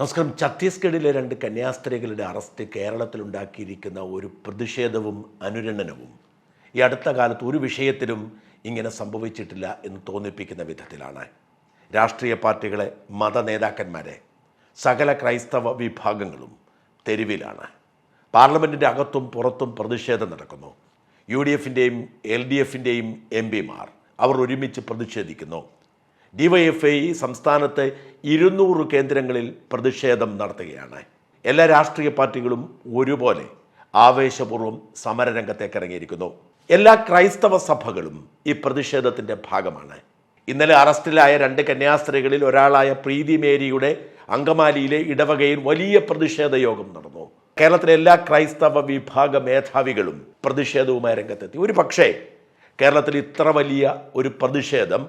നമസ്കാരം. ഛത്തീസ്ഗഡിലെ രണ്ട് കന്യാസ്ത്രീകളുടെ അറസ്റ്റ് കേരളത്തിലുണ്ടാക്കിയിരിക്കുന്ന ഒരു പ്രതിഷേധവും അനുരണനവും ഈ അടുത്ത കാലത്ത് ഒരു വിഷയത്തിലും ഇങ്ങനെ സംഭവിച്ചിട്ടില്ല എന്ന് തോന്നിപ്പിക്കുന്ന വിധത്തിലാണ്. രാഷ്ട്രീയ പാർട്ടികളെ മത നേതാക്കന്മാരെ സകല ക്രൈസ്തവ വിഭാഗങ്ങളും തെരുവിലാണ്. പാർലമെന്റിന്റെ അകത്തും പുറത്തും പ്രതിഷേധം നടക്കുന്നു. യു ഡി എഫിന്റെയും എൽ ഡി എഫിന്റെയും എം പിമാർ അവർ ഒരുമിച്ച് പ്രതിഷേധിക്കുന്നു. ഡിവൈഎഫ്ഐ സംസ്ഥാനത്തെ ഇരുന്നൂറ് കേന്ദ്രങ്ങളിൽ പ്രതിഷേധം നടത്തുകയാണ്. എല്ലാ രാഷ്ട്രീയ പാർട്ടികളും ഒരുപോലെ ആവേശപൂർവം സമരരംഗത്തേക്ക് ഇറങ്ങിയിരിക്കുന്നു എല്ലാ ക്രൈസ്തവ സഭകളും ഈ പ്രതിഷേധത്തിന്റെ ഭാഗമാണ്. ഇന്നലെ അറസ്റ്റിലായ രണ്ട് കന്യാസ്ത്രീകളിൽ ഒരാളായ പ്രീതി മേരിയുടെ അങ്കമാലിയിലെ ഇടവകയിൽ വലിയ പ്രതിഷേധ യോഗം നടന്നു. കേരളത്തിലെ എല്ലാ ക്രൈസ്തവ വിഭാഗ മേധാവികളും പ്രതിഷേധവുമായി രംഗത്തെത്തി. ഒരു പക്ഷേ കേരളത്തിൽ ഇത്ര വലിയ ഒരു പ്രതിഷേധം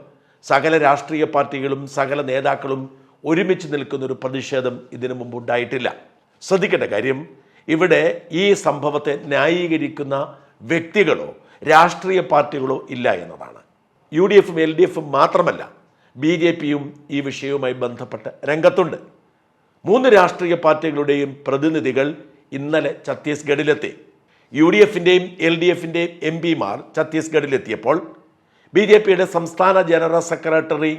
സകല രാഷ്ട്രീയ പാർട്ടികളും സകല നേതാക്കളും ഒരുമിച്ച് നിൽക്കുന്ന ഒരു പ്രതിഷേധം ഇതിനു മുമ്പ് ഉണ്ടായിട്ടില്ല. ശ്രദ്ധിക്കേണ്ട കാര്യം ഇവിടെ ഈ സംഭവത്തെ ന്യായീകരിക്കുന്ന വ്യക്തികളോ രാഷ്ട്രീയ പാർട്ടികളോ ഇല്ല എന്നതാണ്. യു ഡി എഫും എൽ ഡി എഫും മാത്രമല്ല ബി ജെ പിയും ഈ വിഷയവുമായി ബന്ധപ്പെട്ട് രംഗത്തുണ്ട്. മൂന്ന് രാഷ്ട്രീയ പാർട്ടികളുടെയും പ്രതിനിധികൾ ഇന്നലെ ഛത്തീസ്ഗഡിലെത്തി. യു ഡി എഫിന്റെയും എൽ ഡി എഫിന്റെയും എം പിമാർ ഛത്തീസ്ഗഡിലെത്തിയപ്പോൾ ബി ജെ പിയുടെ സംസ്ഥാന general secretary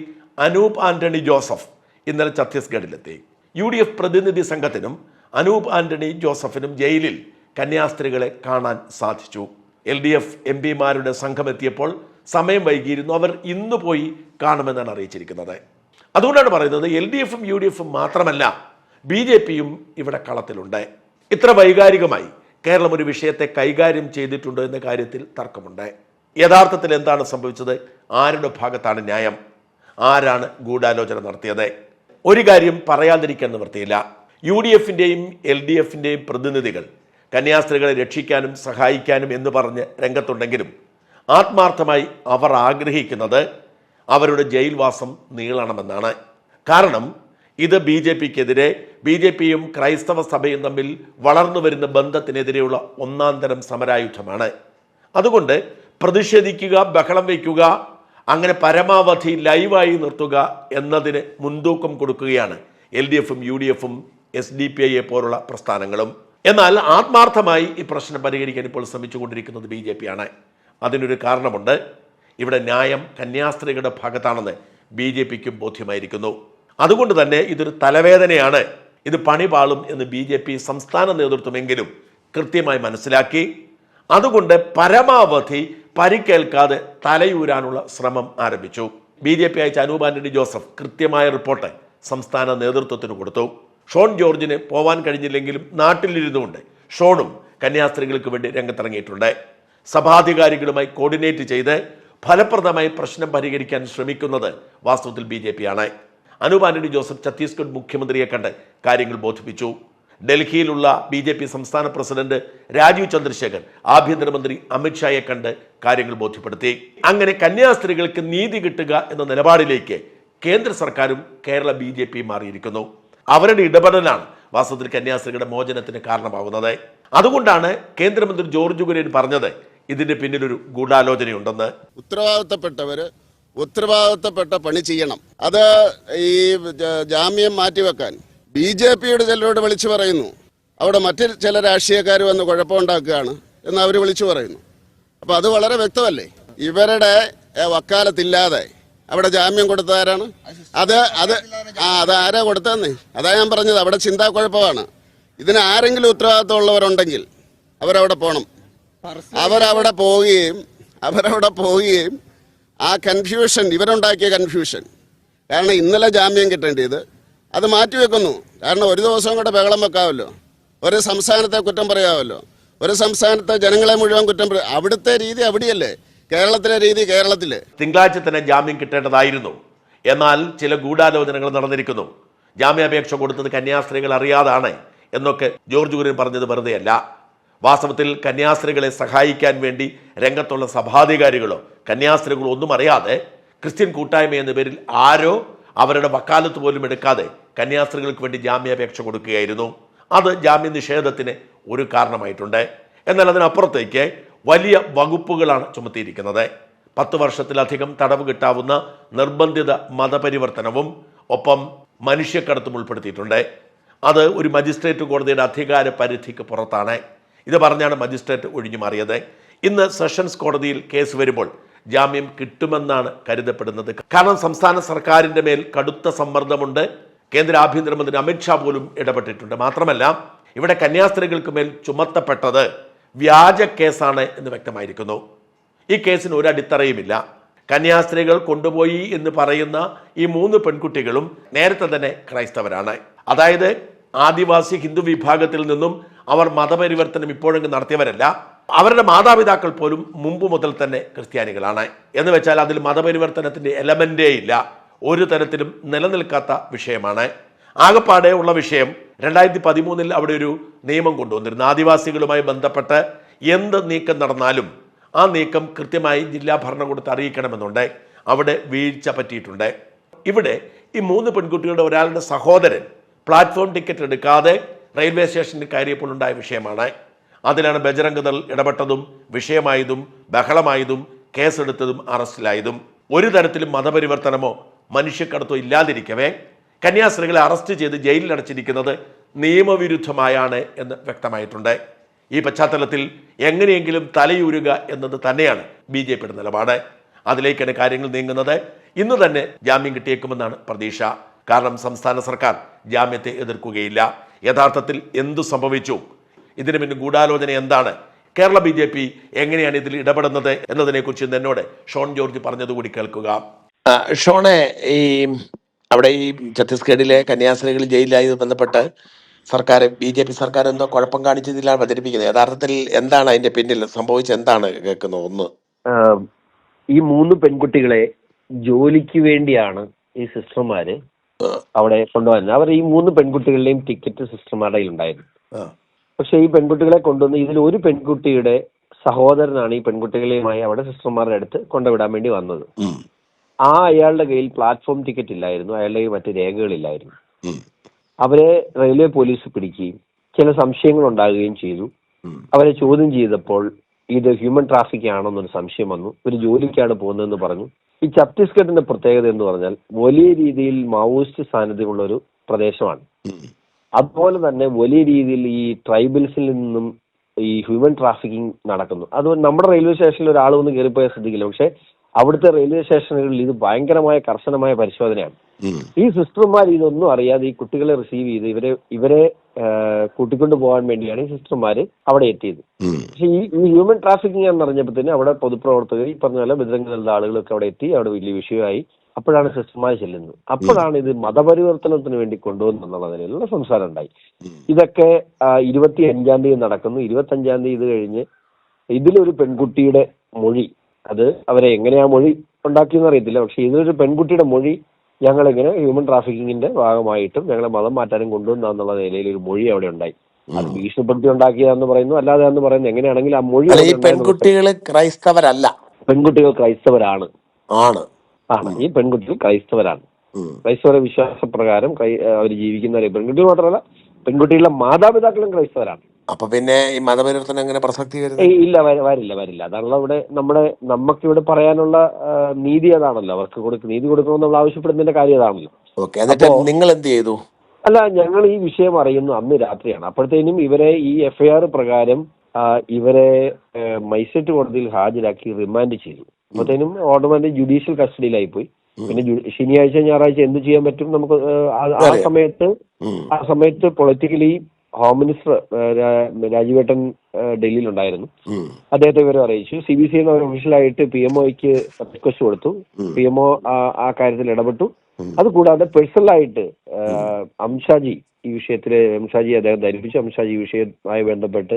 Anoop Antony Joseph ഇന്നലെ ഛത്തീസ്ഗഡിലെത്തി. യു ഡി എഫ് പ്രതിനിധി സംഘത്തിനും അനൂപ് ആന്റണി ജോസഫിനും ജയിലിൽ കന്യാസ്ത്രീകളെ കാണാൻ സാധിച്ചു. എൽ ഡി എഫ് എം പിമാരുടെ സംഘം എത്തിയപ്പോൾ സമയം വൈകിയിരുന്നു. അവർ ഇന്ന് പോയി കാണുമെന്നാണ് അറിയിച്ചിരിക്കുന്നത്. അതുകൊണ്ടാണ് പറയുന്നത് എൽ ഡി എഫും യു ഡി എഫും മാത്രമല്ല ബി ജെ പിയും ഇവിടെ കളത്തിലുണ്ട്. ഇത്ര വൈകാരികമായി കേരളം ഒരു വിഷയത്തെ കൈകാര്യം ചെയ്തിട്ടുണ്ടോ എന്ന കാര്യത്തിൽ തർക്കമുണ്ട്. യഥാർത്ഥത്തിൽ എന്താണ് സംഭവിച്ചത്? ആരുടെ ഭാഗത്താണ് ന്യായം? ആരാണ് ഗൂഢാലോചന നടത്തിയത്? ഒരു കാര്യം പറയാതിരിക്കാൻ നിവൃത്തിയില്ല. യു ഡി എഫിന്റെയും എൽ ഡി എഫിന്റെയും പ്രതിനിധികൾ കന്യാസ്ത്രീകളെ രക്ഷിക്കാനും സഹായിക്കാനും എന്ന് പറഞ്ഞ് രംഗത്തുണ്ടെങ്കിലും ആത്മാർത്ഥമായി അവർ ആഗ്രഹിക്കുന്നത് അവരുടെ ജയിൽവാസം നീളണമെന്നാണ്. കാരണം ഇത് ബി ജെ പിക്കെതിരെ ബി ജെ പിയും ക്രൈസ്തവ സഭയും തമ്മിൽ വളർന്നു വരുന്ന ബന്ധത്തിനെതിരെയുള്ള ഒന്നാം തരം സമരായുധമാണ്. അതുകൊണ്ട് പ്രതിഷേധിക്കുക ബഹളം വയ്ക്കുക അങ്ങനെ പരമാവധി ലൈവായി നിർത്തുക എന്നതിന് മുൻതൂക്കം കൊടുക്കുകയാണ് എൽ ഡി എഫും യു ഡി എഫും എസ് ഡി പി ഐയെ പോലുള്ള പ്രസ്ഥാനങ്ങളും. എന്നാൽ ആത്മാർത്ഥമായി ഈ പ്രശ്നം പരിഹരിക്കാൻ ഇപ്പോൾ ശ്രമിച്ചുകൊണ്ടിരിക്കുന്നത് ബി ജെ പി ആണ് അതിനൊരു കാരണമുണ്ട്. ഇവിടെ ന്യായം കന്യാസ്ത്രീകളുടെ ഭാഗത്താണെന്ന് ബി ജെ പിക്കും ബോധ്യമായിരിക്കുന്നു. അതുകൊണ്ട് തന്നെ ഇതൊരു തലവേദനയാണ്. ഇത് പണിപാളും എന്ന് ബി ജെ പി സംസ്ഥാന നേതൃത്വമെങ്കിലും കൃത്യമായി മനസ്സിലാക്കി. അതുകൊണ്ട് പരമാവധി പരിക്കേൽക്കാതെ തലയൂരാനുള്ള ശ്രമം ആരംഭിച്ചു. ബി ജെ പി അയച്ച അനൂപ് ആന്റണി ജോസഫ് കൃത്യമായ റിപ്പോർട്ട് സംസ്ഥാന നേതൃത്വത്തിന് കൊടുത്തു. ഷോൺ ജോർജിന് പോവാൻ കഴിഞ്ഞില്ലെങ്കിലും നാട്ടിലിരുന്നുകൊണ്ട് ഷോണും കന്യാസ്ത്രീകൾക്ക് വേണ്ടി രംഗത്തിറങ്ങിയിട്ടുണ്ട്. സഭാധികാരികളുമായി കോർഡിനേറ്റ് ചെയ്ത് ഫലപ്രദമായി പ്രശ്നം പരിഹരിക്കാൻ ശ്രമിക്കുന്നത് വാസ്തവത്തിൽ ബി ജെ പി ആണ്. അനൂപ് ആന്റണി ജോസഫ് ഛത്തീസ്ഗഡ് മുഖ്യമന്ത്രിയെ കണ്ട് കാര്യങ്ങൾ ബോധിപ്പിച്ചു. ഡൽഹിയിലുള്ള ബി ജെ പി സംസ്ഥാന പ്രസിഡന്റ് രാജീവ് ചന്ദ്രശേഖർ ആഭ്യന്തരമന്ത്രി അമിത്ഷായെ കണ്ട് കാര്യങ്ങൾ ബോധ്യപ്പെടുത്തി. അങ്ങനെ കന്യാസ്ത്രീകൾക്ക് നീതി കിട്ടുക എന്ന നിലപാടിലേക്ക് കേന്ദ്ര സർക്കാരും കേരള ബി ജെ പി മാറിയിരിക്കുന്നു. അവരുടെ ഇടപെടലാണ് വാസ്തവത്തിൽ കന്യാസ്ത്രീകളുടെ മോചനത്തിന് കാരണമാകുന്നത് അതുകൊണ്ടാണ് കേന്ദ്രമന്ത്രി ജോർജ് കുര്യൻ പറഞ്ഞത് ഇതിന്റെ പിന്നിലൊരു ഗൂഢാലോചനയുണ്ടെന്ന്. ഉത്തരവാദിത്തപ്പെട്ടവര് ഉത്തരവാദിത്തപ്പെട്ട പണി ചെയ്യണം. അത് ഈ ജാമ്യം മാറ്റിവെക്കാൻ ബി ജെ പിയുടെ ചിലരോട് വിളിച്ചു പറയുന്നു. അവിടെ മറ്റു ചില രാഷ്ട്രീയക്കാർ വന്ന് കുഴപ്പമുണ്ടാക്കുകയാണ് എന്ന് അവർ വിളിച്ചു പറയുന്നു. അപ്പോൾ അത് വളരെ വ്യക്തമല്ലേ? ഇവരുടെ വക്കാലത്തില്ലാതെ അവിടെ ജാമ്യം കൊടുത്തതാരാണ് അത് അത് ആ അത് ആരാ കൊടുത്തതെന്നേ? അതാ ഞാൻ പറഞ്ഞത്. അവിടെ ചിന്താക്കുഴപ്പമാണ്. ഇതിന് ആരെങ്കിലും ഉത്തരവാദിത്തമുള്ളവരുണ്ടെങ്കിൽ അവരവിടെ പോകണം അവരവിടെ പോവുകയും അവരവിടെ പോവുകയും ആ കൺഫ്യൂഷൻ ഇവരുണ്ടാക്കിയ കൺഫ്യൂഷൻ കാരണം ഇന്നലെ ജാമ്യം കിട്ടേണ്ടത് അത് മാറ്റിവെക്കുന്നു കാരണം ഒരു ദിവസം കൂടെ ബഹളം വെക്കാമല്ലോ ഒരു സംസ്ഥാനത്തെ കുറ്റം പറയാമല്ലോ ഒരു സംസ്ഥാനത്തെ ജനങ്ങളെ മുഴുവൻ കുറ്റം പറയും അവിടുത്തെ രീതി അവിടെയല്ലേ. കേരളത്തിലെ രീതി കേരളത്തിൽ തിങ്കളാഴ്ച തന്നെ ജാമ്യം കിട്ടേണ്ടതായിരുന്നു. എന്നാൽ ചില ഗൂഢാലോചനകൾ നടന്നിരിക്കുന്നു. ജാമ്യാപേക്ഷ കൊടുത്തത് കന്യാസ്ത്രീകൾ അറിയാതാണ് എന്നൊക്കെ ജോർജ് കുര്യൻ പറഞ്ഞത് വെറുതെയല്ല. വാസ്തവത്തിൽ കന്യാസ്ത്രീകളെ സഹായിക്കാൻ വേണ്ടി രംഗത്തുള്ള സഭാധികാരികളോ കന്യാസ്ത്രീകളോ ഒന്നും അറിയാതെ ക്രിസ്ത്യൻ കൂട്ടായ്മ എന്ന പേരിൽ ആരോ അവരുടെ വക്കാലത്ത് പോലും എടുക്കാതെ കന്യാസ്ത്രീകൾക്ക് വേണ്ടി ജാമ്യാപേക്ഷ കൊടുക്കുകയായിരുന്നു. അത് ജാമ്യ നിഷേധത്തിന് ഒരു കാരണമായിട്ടുണ്ട്. എന്നാൽ അതിനപ്പുറത്തേക്ക് വലിയ വകുപ്പുകളാണ് ചുമത്തിയിരിക്കുന്നത്. പത്ത് വർഷത്തിലധികം തടവ് കിട്ടാവുന്ന നിർബന്ധിത മതപരിവർത്തനവും ഒപ്പം മനുഷ്യക്കടത്തും ഉൾപ്പെടുത്തിയിട്ടുണ്ട്. അത് ഒരു മജിസ്ട്രേറ്റ് കോടതിയുടെ അധികാര പരിധിക്ക് പുറത്താണ്. ഇത് പറഞ്ഞാണ് മജിസ്ട്രേറ്റ് ഒഴിഞ്ഞു മാറിയത്. ഇന്ന് സെഷൻസ് കോടതിയിൽ കേസ് വരുമ്പോൾ ജാമ്യം കിട്ടുമെന്നാണ് കരുതപ്പെടുന്നത്. കാരണം സംസ്ഥാന സർക്കാരിന്റെ മേൽ കടുത്ത സമ്മർദ്ദമുണ്ട്. കേന്ദ്ര ആഭ്യന്തരമന്ത്രി അമിത്ഷാ പോലും ഇടപെട്ടിട്ടുണ്ട്. മാത്രമല്ല ഇവിടെ കന്യാസ്ത്രീകൾക്ക് മേൽ ചുമത്തപ്പെട്ടത് വ്യാജ കേസാണ് എന്ന് വ്യക്തമായിരിക്കുന്നു. ഈ കേസിന് ഒരു അടിത്തറയുമില്ല. കന്യാസ്ത്രീകൾ കൊണ്ടുപോയി എന്ന് പറയുന്ന ഈ മൂന്ന് പെൺകുട്ടികളും നേരത്തെ തന്നെ ക്രൈസ്തവരാണ്. അതായത് ആദിവാസി ഹിന്ദു വിഭാഗത്തിൽ നിന്നും അവർ മതപരിവർത്തനം ഇപ്പോഴെങ്കിലും നടത്തിയവരല്ല. അവരുടെ മാതാപിതാക്കൾ പോലും മുമ്പ് മുതൽ തന്നെ ക്രിസ്ത്യാനികളാണ്. എന്ന് വെച്ചാൽ അതിൽ മതപരിവർത്തനത്തിന്റെ എലമെന്റേ ഇല്ല. ഒരു തരത്തിലും നിലനിൽക്കാത്ത വിഷയമാണ്. ആകപ്പാടെ ഉള്ള വിഷയം രണ്ടായിരത്തി പതിമൂന്നിൽ അവിടെ ഒരു നിയമം കൊണ്ടുവന്നിരുന്നു. ആദിവാസികളുമായി ബന്ധപ്പെട്ട് എന്ത് നീക്കം നടന്നാലും ആ നീക്കം കൃത്യമായി ജില്ലാ ഭരണകൂടത്തെ അറിയിക്കണമെന്നുണ്ട്. അവിടെ വീഴ്ച പറ്റിയിട്ടുണ്ട്. ഇവിടെ ഈ മൂന്ന് പെൺകുട്ടികളുടെ ഒരാളുടെ സഹോദരൻ പ്ലാറ്റ്ഫോം ടിക്കറ്റ് എടുക്കാതെ റെയിൽവേ സ്റ്റേഷനിൽ കയറിയപ്പോൾ ഉണ്ടായ വിഷയമാണ്. അതിലാണ് ബജരംഗദൾ ദൾ ഇടപെട്ടതും വിഷയമായതും ബഹളമായതും കേസെടുത്തതും അറസ്റ്റിലായതും. ഒരു തരത്തിലും മതപരിവർത്തനമോ മനുഷ്യക്കടത്തോ ഇല്ലാതിരിക്കവേ. കന്യാസ്ത്രീകളെ അറസ്റ്റ് ചെയ്ത് ജയിലിൽ അടച്ചിരിക്കുന്നത് നിയമവിരുദ്ധമായാണ് എന്ന് വ്യക്തമായിട്ടുണ്ട്. ഈ പശ്ചാത്തലത്തിൽ എങ്ങനെയെങ്കിലും തലയൂരുക എന്നത് തന്നെയാണ് ബി ജെ പിയുടെ നിലപാട്. അതിലേക്കാണ് കാര്യങ്ങൾ നീങ്ങുന്നത്. ഇന്ന് തന്നെ ജാമ്യം കിട്ടിയേക്കുമെന്നാണ് പ്രതീക്ഷ. കാരണം സംസ്ഥാന സർക്കാർ ജാമ്യത്തെ എതിർക്കുകയില്ല. യഥാർത്ഥത്തിൽ എന്തു സംഭവിച്ചു? ഇതിനു പിന്നെ ഗൂഢാലോചന എന്താണ്? കേരള ബി ജെ പി എങ്ങനെയാണ് ഇതിൽ ഇടപെടുന്നത് എന്നതിനെക്കുറിച്ച് എന്നോട് ഷോൺ ജോർജ് പറഞ്ഞതുകൂടി കേൾക്കുക. ആ, ഷോണെ ഈ അവിടെ ഈ ഛത്തീസ്ഗഡിലെ കന്യാസ്ത്രീകൾ ജയിലിലായത് ബന്ധപ്പെട്ട് സർക്കാർ ബി ജെ പി സർക്കാർ എന്തോ കുഴപ്പം കാണിച്ചതിലാണ് അവതരിപ്പിക്കുന്നത് യഥാർത്ഥത്തിൽ എന്താണ് അതിന്റെ പിന്നിൽ സംഭവിച്ച എന്താണ് കേൾക്കുന്നത് ഒന്ന്. ആഹ് ഈ മൂന്ന് പെൺകുട്ടികളെ ജോലിക്ക് വേണ്ടിയാണ് ഈ സിസ്റ്റർമാര് അവിടെ കൊണ്ടുവന്നത് അവർ ഈ മൂന്ന് പെൺകുട്ടികളുടെയും ടിക്കറ്റ് സിസ്റ്റർമാരുടെ കയ്യിലുണ്ടായിരുന്നു. ആ, പക്ഷെ ഈ പെൺകുട്ടികളെ കൊണ്ടുവന്ന് ഇതിൽ ഒരു പെൺകുട്ടിയുടെ സഹോദരനാണ് ഈ പെൺകുട്ടികളെയുമായി അവിടെ സിസ്റ്റർമാരുടെ അടുത്ത് കൊണ്ടുവിടാൻ വേണ്ടി വന്നത്. ഉം, ആ അയാളുടെ കയ്യിൽ പ്ലാറ്റ്ഫോം ടിക്കറ്റ് ഇല്ലായിരുന്നു. അയാളുടെ കയ്യിൽ മറ്റു രേഖകളില്ലായിരുന്നു. അവരെ റെയിൽവേ പോലീസ് പിടിക്കുകയും ചില സംശയങ്ങൾ ഉണ്ടാകുകയും ചെയ്തു. അവരെ ചോദ്യം ചെയ്തപ്പോൾ ഇത് ഹ്യൂമൻ ട്രാഫിക് ആണെന്നൊരു സംശയം വന്നു. ഒരു ജോലിക്കാണ് പോകുന്നതെന്ന് പറഞ്ഞു. ഈ ഛത്തീസ്ഗഡിന്റെ പ്രത്യേകത എന്ന് പറഞ്ഞാൽ വലിയ രീതിയിൽ മാവോയിസ്റ്റ് സാന്നിധ്യമുള്ള ഒരു പ്രദേശമാണ് അതുപോലെ തന്നെ വലിയ രീതിയിൽ ഈ ട്രൈബൽസിൽ നിന്നും ഈ ഹ്യൂമൻ ട്രാഫിക്കിംഗ് നടക്കുന്നു. അതുകൊണ്ട് നമ്മുടെ റെയിൽവേ സ്റ്റേഷനിൽ ഒരാൾ വന്ന് കയറിപ്പോയാൽ ശ്രദ്ധിക്കില്ല. പക്ഷെ അവിടുത്തെ റെയിൽവേ സ്റ്റേഷനുകളിൽ ഇത് ഭയങ്കരമായ കർശനമായ പരിശോധനയാണ്. ഈ സിസ്റ്റർമാർ ഇതൊന്നും അറിയാതെ ഈ കുട്ടികളെ റിസീവ് ചെയ്ത് ഇവരെ ഇവരെ കൂട്ടിക്കൊണ്ട് പോകാൻ വേണ്ടിയാണ് ഈ സിസ്റ്റർമാര് അവിടെ എത്തിയത്. പക്ഷെ ഈ ഹ്യൂമൻ ട്രാഫിക്കിംഗ് എന്ന് തന്നെ അവിടെ പൊതുപ്രവർത്തകർ ഈ പറഞ്ഞ പോലെ ബജരംഗ ആളുകളൊക്കെ അവിടെ എത്തി അവിടെ വലിയ വിഷയമായി അപ്പോഴാണ് സിസ്റ്റർമാർ ചെല്ലുന്നത്. അപ്പോഴാണ് ഇത് മതപരിവർത്തനത്തിന് വേണ്ടി കൊണ്ടുവന്നു എന്നുള്ള നിലയിലുള്ള സംസാരം ഉണ്ടായി. ഇതൊക്കെ ഇരുപത്തി അഞ്ചാം തീയതി നടക്കുന്നു. ഇരുപത്തി അഞ്ചാം തീയതി ഇത് കഴിഞ്ഞ് ഇതിലൊരു പെൺകുട്ടിയുടെ മൊഴി അത് അവരെ എങ്ങനെയാ മൊഴി ഉണ്ടാക്കിയെന്ന് അറിയത്തില്ല. പക്ഷെ ഇതിലൊരു പെൺകുട്ടിയുടെ മൊഴി ഞങ്ങളിങ്ങനെ ഹ്യൂമൻ ട്രാഫിക്കിങ്ങിന്റെ ഭാഗമായിട്ടും ഞങ്ങളെ മതം മാറ്റാനും കൊണ്ടുവന്നുള്ള നിലയിൽ ഒരു മൊഴി അവിടെ ഉണ്ടായി. അത് ഭീഷണിപ്പെടുത്തി ഉണ്ടാക്കിയതാന്ന് പറയുന്നു. അല്ലാതെ എന്ന് പറയുന്നു എങ്ങനെയാണെങ്കിൽ ആ മൊഴി ഈ അവിടെ ക്രൈസ്തവരല്ല. പെൺകുട്ടികൾ ക്രൈസ്തവരാണ്. ആണ്. ആണ്. ഈ പെൺകുട്ടികൾ ക്രൈസ്തവരാണ്. ക്രൈസ്തവര ക്രൈസ്തവ വിശ്വാസപ്രകാരം അവർ ജീവിക്കുന്നവരെ പെൺകുട്ടികൾ മാത്രമല്ല പെൺകുട്ടികളുടെ മാതാപിതാക്കളും ക്രൈസ്തവരാണ്. അപ്പൊ പിന്നെ ഈ മതപരിവർത്തനം എങ്ങനെ പ്രസക്തി വരുന്നത്? ഇല്ല വരില്ല വരില്ല. അതാണല്ലോ ഇവിടെ നമ്മുടെ നമുക്ക് ഇവിടെ പറയാനുള്ള നീതി അതാണല്ലോ. അവർക്ക് കൊടുക്ക നീതി കൊടുക്കണമെന്ന് നമ്മൾ ആവശ്യപ്പെടുന്നതിന്റെ കാര്യം അതാണല്ലോ. ഓക്കെ എന്നിട്ട് നിങ്ങൾ എന്ത് ചെയ്തു അല്ല ഞങ്ങൾ ഈ വിഷയം അറിയുന്നു അന്ന് രാത്രിയാണ്. അപ്പോഴത്തേനും ഇവരെ ഈ എഫ്ഐആർ പ്രകാരം ഇവരെ മജിസ്ട്രേറ്റ് കോടതിയിൽ ഹാജരാക്കി റിമാൻഡ് ചെയ്തു. അപ്പോഴത്തേനും ഓട്ടോമാറ്റിക് ജുഡീഷ്യൽ കസ്റ്റഡിയിലായി പോയി പിന്നെ ശനിയാഴ്ച ഞായറാഴ്ച എന്ത് ചെയ്യാൻ പറ്റും നമുക്ക് ആ സമയത്ത് ആ സമയത്ത് പൊളിറ്റിക്കലി ഹോം മിനിസ്റ്റർ രാജിവേട്ടൻ ഡൽഹിയിൽ രാജീവേട്ടൻ ഏ, ഡൽഹിയിലുണ്ടായിരുന്നു. ഉം, അദ്ദേഹത്തെ വിവരം അറിയിച്ചു. സി ബി സി എന്ന ഒഫീഷ്യലായിട്ട് പി എം ഒക്ക് റിക്വസ്റ്റ് കൊടുത്തു. പി എം ഒ ആ കാര്യത്തിൽ ഇടപെട്ടു. അതുകൂടാതെ പേഴ്സണലായിട്ട് അംഷാജി ഈ വിഷയത്തിൽ അംഷാജി അദ്ദേഹം ധരിപ്പിച്ചു. അംഷാജി വിഷയമായി വിഷയവുമായി ബന്ധപ്പെട്ട്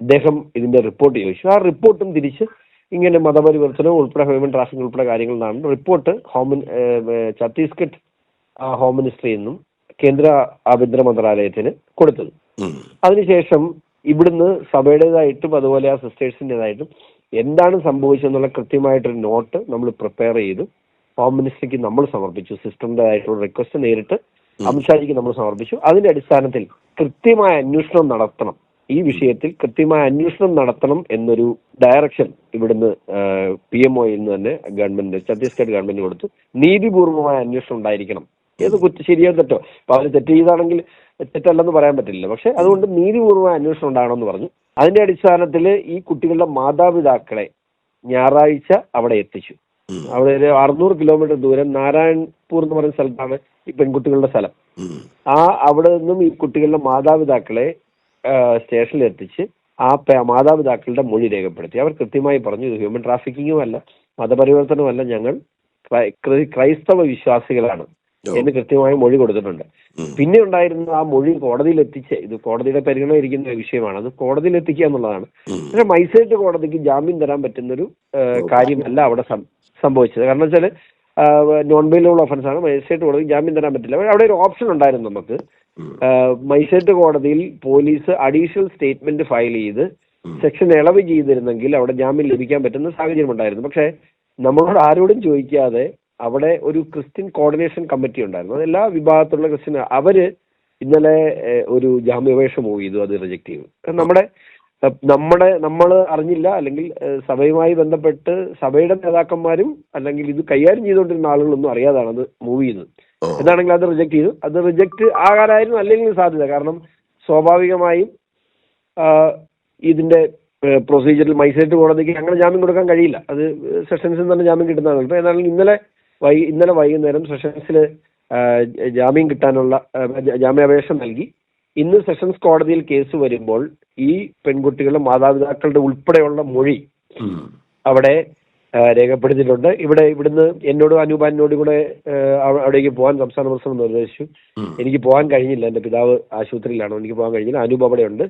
അദ്ദേഹം ഇതിന്റെ റിപ്പോർട്ട് ചോദിച്ചു. ആ റിപ്പോർട്ടും തിരിച്ച് ഇങ്ങനെ മതപരിവർത്തനം ഉൾപ്പെടെ ഹ്യൂമൻ ട്രാഫിക് ഉൾപ്പെടെ കാര്യങ്ങളാണ് റിപ്പോർട്ട് ഹോം ഛത്തീസ്ഗഡ് ഹോം മിനിസ്ട്രിയിൽ നിന്നും കേന്ദ്ര ആഭ്യന്തര മന്ത്രാലയത്തിന് കൊടുത്തത്. അതിനുശേഷം ഇവിടുന്ന് സഭയുടേതായിട്ടും അതുപോലെ ആ സിസ്റ്റേഴ്സിന്റെതായിട്ടും എന്താണ് സംഭവിച്ചതെന്നുള്ള കൃത്യമായിട്ടൊരു നോട്ട് നമ്മൾ പ്രിപ്പയർ ചെയ്തു. ഹോം മിനിസ്റ്റർക്ക് നമ്മൾ സമർപ്പിച്ചു. സിസ്റ്ററിന്റെതായിട്ടുള്ള റിക്വസ്റ്റ് നേരിട്ട് അമിത്ഷാജിക്ക് നമ്മൾ സമർപ്പിച്ചു. അതിന്റെ അടിസ്ഥാനത്തിൽ കൃത്യമായ അന്വേഷണം നടത്തണം. ഈ വിഷയത്തിൽ കൃത്യമായ അന്വേഷണം നടത്തണം എന്നൊരു ഡയറക്ഷൻ ഇവിടുന്ന് പി എം ഒയിൽ നിന്ന് തന്നെ ഗവൺമെന്റ് ഛത്തീസ്ഗഡ് ഗവൺമെന്റ് കൊടുത്തു. നീതിപൂർവമായ അന്വേഷണം ഉണ്ടായിരിക്കണം. ഏത് കുറ്റ ശരിയോ തെറ്റോ? അപ്പൊ അവർ തെറ്റ് ചെയ്താണെങ്കിൽ തെറ്റല്ലെന്ന് പറയാൻ പറ്റില്ല. പക്ഷെ അതുകൊണ്ട് നീതിപൂർവമായ അന്വേഷണം ഉണ്ടാകണമെന്ന് പറഞ്ഞു. അതിന്റെ അടിസ്ഥാനത്തിൽ ഈ കുട്ടികളുടെ മാതാപിതാക്കളെ ഞായറാഴ്ച അവിടെ എത്തിച്ചു. അവിടെ ഒരു അറുന്നൂറ് കിലോമീറ്റർ ദൂരം നാരായൺപൂർ എന്ന് പറയുന്ന സ്ഥലത്താണ് ഈ പെൺകുട്ടികളുടെ സ്ഥലം. ആ അവിടെ നിന്നും ഈ കുട്ടികളുടെ മാതാപിതാക്കളെ സ്റ്റേഷനിൽ എത്തിച്ച് ആ മാതാപിതാക്കളുടെ മൊഴി രേഖപ്പെടുത്തി. അവർ കൃത്യമായി പറഞ്ഞു ഇത് ഹ്യൂമൻ ട്രാഫിക്കിങ്ങും അല്ല മതപരിവർത്തനമല്ല ഞങ്ങൾ ക്രൈ- ക്രൈ- ക്രൈസ്തവ വിശ്വാസികളാണ്. എന്ന് കൃത്യമായി മൊഴി കൊടുത്തിട്ടുണ്ട്. പിന്നെ ഉണ്ടായിരുന്ന ആ മൊഴി കോടതിയിൽ എത്തിച്ച് ഇത് കോടതിയുടെ പരിഗണന ഇരിക്കുന്ന വിഷയമാണ്. അത് കോടതിയിൽ എത്തിക്കുക എന്നുള്ളതാണ്. പക്ഷെ മജിസ്ട്രേറ്റ് കോടതിക്ക് ജാമ്യം തരാൻ പറ്റുന്നൊരു ഒരു കാര്യമല്ല അവിടെ സംഭവിച്ചത്. കാരണം വെച്ചാൽ നോൺ ബെയിലബിൾ ഒഫൻസ് ആണ് മൈസേറ്റ് കോടതി ജാമ്യം തരാൻ പറ്റില്ല. അവിടെ ഒരു ഓപ്ഷൻ ഉണ്ടായിരുന്നു നമുക്ക്. മൈസേറ്റ് മജിസ്ട്രേറ്റ് കോടതിയിൽ പോലീസ് അഡീഷണൽ സ്റ്റേറ്റ്മെന്റ് ഫയൽ ചെയ്ത് സെക്ഷൻ ഇളവ് ചെയ്തിരുന്നെങ്കിൽ അവിടെ ജാമ്യം ലഭിക്കാൻ പറ്റുന്ന സാഹചര്യം ഉണ്ടായിരുന്നു. പക്ഷേ നമ്മളോട് ആരോടും ചോദിക്കാതെ അവിടെ ഒരു ക്രിസ്ത്യൻ കോർഡിനേഷൻ കമ്മിറ്റി ഉണ്ടായിരുന്നു. അത് എല്ലാ വിഭാഗത്തിലുള്ള ക്രിസ്ത്യൻ അവർ ഇന്നലെ ഒരു ജാമ്യപേക്ഷ മൂവ് ചെയ്തു അത് റിജക്ട് ചെയ്തു. നമ്മുടെ നമ്മുടെ നമ്മൾ അറിഞ്ഞില്ല അല്ലെങ്കിൽ സഭയുമായി ബന്ധപ്പെട്ട് സഭയുടെ നേതാക്കന്മാരും അല്ലെങ്കിൽ ഇത് കൈകാര്യം ചെയ്തുകൊണ്ടിരുന്ന ആളുകളൊന്നും അറിയാതാണ് അത് മൂവ് ചെയ്യുന്നത്. എന്താണെങ്കിൽ അത് റിജക്ട് ചെയ്തു. അത് റിജക്ട് ആകാനായിരുന്നു അല്ലെങ്കിൽ സാധ്യത. കാരണം സ്വാഭാവികമായും ഇതിന്റെ പ്രൊസീജിയറിൽ മൈസേറ്റ് കോടതിക്ക് അങ്ങനെ ജാമ്യം കൊടുക്കാൻ കഴിയില്ല. അത് സെഷൻസിൽ തന്നെ ജാമ്യം കിട്ടുന്നതാണ്. ഇപ്പൊ ഏതായാലും ഇന്നലെ വൈ ഇന്നലെ വൈകുന്നേരം സെഷൻസിൽ ജാമ്യം കിട്ടാനുള്ള ജാമ്യാപേക്ഷ നൽകി. ഇന്ന് സെഷൻസ് കോടതിയിൽ കേസ് വരുമ്പോൾ ഈ പെൺകുട്ടികളുടെ മാതാപിതാക്കളുടെ ഉൾപ്പെടെയുള്ള മൊഴി അവിടെ രേഖപ്പെടുത്തിയിട്ടുണ്ട്. ഇവിടെ ഇവിടുന്ന് എന്നോടും അനൂപാനോടും കൂടെ അവിടേക്ക് പോകാൻ സംസ്ഥാന പ്രസിഡന്റ് നിർദ്ദേശിച്ചു. എനിക്ക് പോകാൻ കഴിഞ്ഞില്ല. എന്റെ പിതാവ് ആശുപത്രിയിലാണ്. എനിക്ക് പോകാൻ കഴിഞ്ഞില്ല. അനൂപ് അവിടെയുണ്ട്.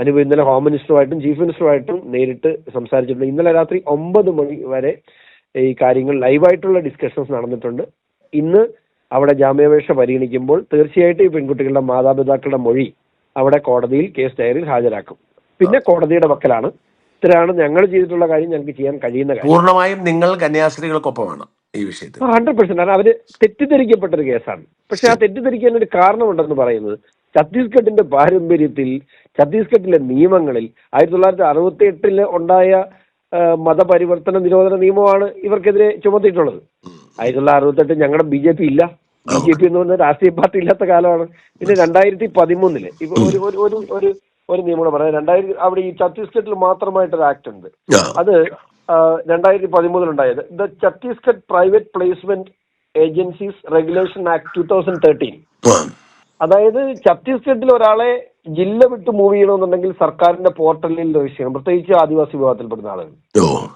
അനൂപ് ഇന്നലെ ഹോം മിനിസ്റ്ററുമായിട്ടും ചീഫ് മിനിസ്റ്ററുമായിട്ടും നേരിട്ട് സംസാരിച്ചിട്ടുണ്ട്. ഇന്നലെ രാത്രി ഒമ്പത് മണി വരെ ഈ കാര്യങ്ങൾ ലൈവായിട്ടുള്ള ഡിസ്കഷൻസ് നടന്നിട്ടുണ്ട്. ഇന്ന് അവിടെ ജാമ്യാപേക്ഷ പരിഗണിക്കുമ്പോൾ തീർച്ചയായിട്ടും ഈ പെൺകുട്ടികളുടെ മാതാപിതാക്കളുടെ മൊഴി അവിടെ കോടതിയിൽ കേസ് ഡയറിയിൽ ഹാജരാക്കും. പിന്നെ കോടതിയുടെ പക്കലാണ് ഇത്രയാണ് ഞങ്ങൾ ചെയ്തിട്ടുള്ള കാര്യം ഞങ്ങൾക്ക് ചെയ്യാൻ കഴിയുന്ന കാര്യം. പൂർണമായും നിങ്ങൾ കന്യാസ്ത്രീകൾക്കൊപ്പമാണ് ഈ വിഷയത്തിൽ. ഹൺഡ്രഡ് പെർസെന്റ് കാരണം അവർ തെറ്റിദ്ധരിക്കപ്പെട്ട ഒരു കേസാണ്. പക്ഷെ ആ തെറ്റിദ്ധരിക്കാൻ ഒരു കാരണമുണ്ടെന്ന് പറയുന്നത് ഛത്തീസ്ഗഡിന്റെ പാരമ്പര്യത്തിൽ ഛത്തീസ്ഗഡിലെ നിയമങ്ങളിൽ ആയിരത്തി തൊള്ളായിരത്തി അറുപത്തി എട്ടിൽ ഉണ്ടായ മതപരിവർത്തന നിരോധന നിയമമാണ് ഇവർക്കെതിരെ ചുമത്തിയിട്ടുള്ളത്. ആയിരത്തി തൊള്ളായിരത്തി അറുപത്തെട്ട് ഞങ്ങളുടെ ബി ജെ പി ഇല്ല. ബി ജെ പി എന്ന് പറഞ്ഞ രാഷ്ട്രീയ പാർട്ടി ഇല്ലാത്ത കാലമാണ്. പിന്നെ രണ്ടായിരത്തി പതിമൂന്നിൽ ഇപ്പൊ ഒരു ഒരു ഒരു ഒരു ഒരു നിയമം പറയാം. രണ്ടായിരത്തി അവിടെ ഈ ഛത്തീസ്ഗഡിൽ മാത്രമായിട്ടൊരു ആക്ട് ഉണ്ട്. അത് രണ്ടായിരത്തി പതിമൂന്നിലുണ്ടായത് the Chhattisgarh private placement agencies regulation act two thousand thirteen. അതായത് ഛത്തീസ്ഗഡിൽ ഒരാളെ ജില്ല വിട്ട് മൂവ് ചെയ്യണമെന്നുണ്ടെങ്കിൽ സർക്കാരിന്റെ പോർട്ടലിൽ രജിസ്റ്റർ ചെയ്യണം പ്രത്യേകിച്ച് ആദിവാസി വിഭാഗത്തിൽപ്പെടുന്ന ആളുകൾ.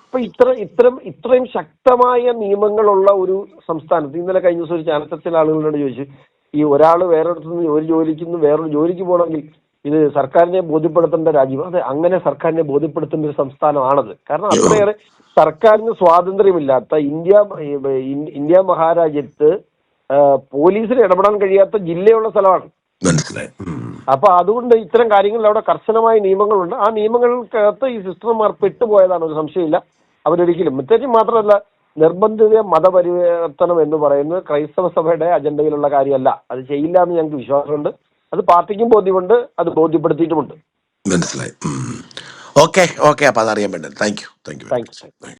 അപ്പൊ ഇത്ര ഇത്തരം ഇത്രയും ശക്തമായ നിയമങ്ങളുള്ള ഒരു സംസ്ഥാനത്ത് ഇന്നലെ കഴിഞ്ഞ ദിവസം ഒരു ചാനത്തച്ചിലെ ആളുകളോട് ചോദിച്ചു ഈ ഒരാൾ വേറൊരിടത്തു നിന്ന് ഒരു ജോലിക്ക് നിന്ന് വേറൊരു ജോലിക്ക് പോകണമെങ്കിൽ ഇത് സർക്കാരിനെ ബോധ്യപ്പെടുത്തേണ്ട രാജ്യം അതെ അങ്ങനെ സർക്കാരിനെ ബോധ്യപ്പെടുത്തുന്ന ഒരു സംസ്ഥാനമാണത്. കാരണം അത്രയേറെ സർക്കാരിന് സ്വാതന്ത്ര്യമില്ലാത്ത ഇന്ത്യ ഇന്ത്യ മഹാരാജ്യത്ത് പോലീസിന് ഇടപെടാൻ കഴിയാത്ത ജില്ലയുള്ള സ്ഥലമാണ്. മനസ്സിലായി. അപ്പൊ അതുകൊണ്ട് ഇത്തരം കാര്യങ്ങളിൽ അവിടെ കർശനമായ നിയമങ്ങളുണ്ട്. ആ നിയമങ്ങൾക്കകത്ത് ഈ സിസ്റ്റർമാർ പെട്ടുപോയതാണ് ഒരു സംശയമില്ല. അവരൊരിക്കലും പ്രത്യേകിച്ച് മാത്രമല്ല നിർബന്ധിത മതപരിവർത്തനം എന്ന് പറയുന്നത് ക്രൈസ്തവ സഭയുടെ അജണ്ടയിലുള്ള കാര്യമല്ല. അത് ചെയ്യില്ല എന്ന് ഞങ്ങൾക്ക് വിശ്വാസമുണ്ട്. അത് പാർട്ടിക്കും ബോധ്യമുണ്ട് അത് ബോധ്യപ്പെടുത്തിയിട്ടുമുണ്ട്. മനസ്സിലായി. Okay okay. അപ്പൊ അതറിയാൻ വേണ്ടത്. Thank you thank you thank you